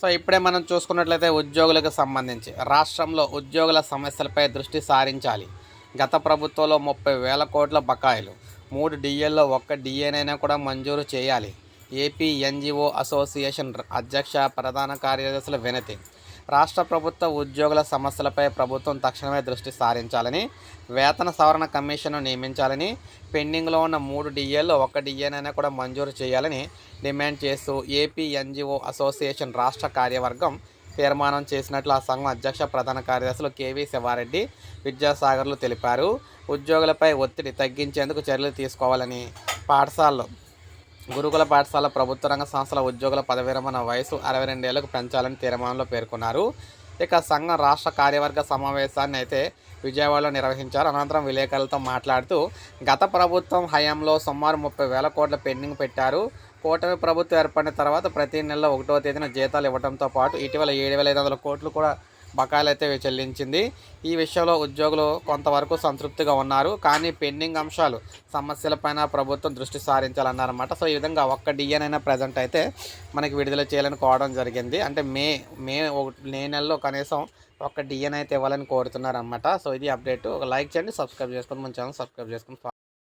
So ఇప్పుడే మనం చూసుకున్నట్లయితే ఉద్యోగులకు సంబంధించి రాష్ట్రంలో ఉద్యోగుల సమస్యలపై దృష్టి సారించాలి. గత ప్రభుత్వంలో ముప్పై వేల కోట్ల బకాయిలు మూడు డిఏల్లో ఒక్క డిఏనైనా కూడా మంజూరు చేయాలి. ఏపీ ఎన్జిఓ అసోసియేషన్ అధ్యక్ష ప్రధాన కార్యదర్శుల వినతి. రాష్ట్ర ప్రభుత్వ ఉద్యోగుల సమస్యలపై ప్రభుత్వం తక్షణమే దృష్టి సారించాలని వేతన సవరణ కమిషన్ను నియమించాలని పెండింగ్లో ఉన్న మూడు డిఏల్లో ఒక డిఏనైనా కూడా మంజూరు చేయాలని డిమాండ్ చేస్తూ ఏపీ ఎన్జిఓ అసోసియేషన్ రాష్ట్ర కార్యవర్గం తీర్మానం చేసినట్లు ఆ సంఘం అధ్యక్ష ప్రధాన కార్యదర్శులు కేవీ శివారెడ్డి విద్యాసాగర్లు తెలిపారు. ఉద్యోగులపై ఒత్తిడి తగ్గించేందుకు చర్యలు తీసుకోవాలని పాఠశాలలో గురుకుల పాఠశాల ప్రభుత్వ రంగ సంస్థల ఉద్యోగుల పదవి విరమణ వయసు అరవై రెండేళ్ళకు పెంచాలని తీర్మానంలో పేర్కొన్నారు. ఇక సంఘం రాష్ట్ర కార్యవర్గ సమావేశాన్ని అయితే విజయవాడలో నిర్వహించారు. అనంతరం విలేకరులతో మాట్లాడుతూ గత ప్రభుత్వం హయాంలో సుమారు ముప్పై వేల కోట్ల పెండింగ్ పెట్టారు. కూటమి ప్రభుత్వం ఏర్పడిన తర్వాత ప్రతి నెల ఒకటో తేదీన జీతాలు ఇవ్వడంతో పాటు ఇటీవల ఏడు వేల ఐదు వందల కోట్లు కూడా బకాయిలు అయితే చెల్లించింది. ఈ విషయంలో ఉద్యోగులు కొంతవరకు సంతృప్తిగా ఉన్నారు. కానీ పెండింగ్ అంశాలు సమస్యలపైన ప్రభుత్వం దృష్టి సారించాలన్నారన్నమాట. సో ఈ విధంగా ఒక్క డిఎనైనా ప్రజెంట్ అయితే మనకి విడుదల చేయాలని కోవడం జరిగింది. అంటే మే మే ఒక- మే నెలలో కనీసం ఒక్క డిఎన్ అయితే ఇవ్వాలని కోరుతున్నారన్నమాట. సో ఇది అప్డేట్. ఒక లైక్ చేయండి సబ్స్క్రైబ్ చేసుకొని మన ఛానల్ సబ్స్క్రైబ్ చేసుకొని